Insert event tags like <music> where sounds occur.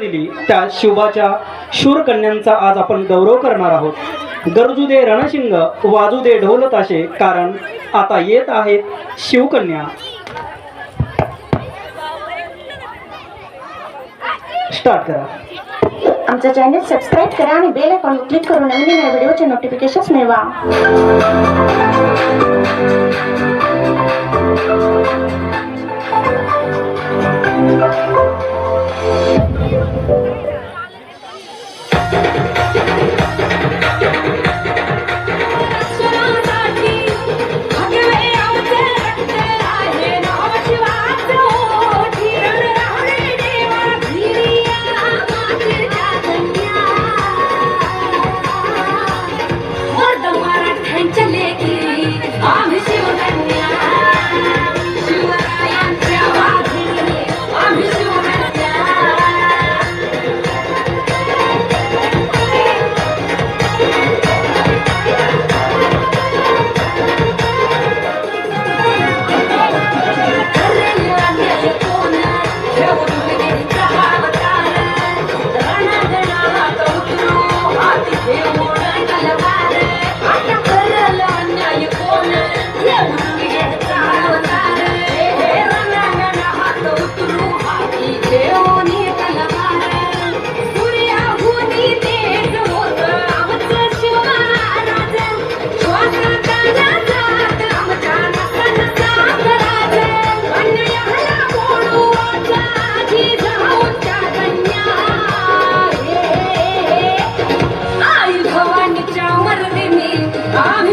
दिली. त्या शिवबाच्या शूरकन्यांचा आज आपण गौरव करणार आहोत. गरजू दे रणशिंग वाजू दे ढोल ताशे कारण आता येत आहेत शिवकन्या. स्टार्ट करा. आमचा चॅनल सबस्क्राईब करा आणि बेल आयकॉन क्लिक करून नवीन नवीन व्हिडिओचे नोटिफिकेशन्स मिळवा. <laughs> Ah.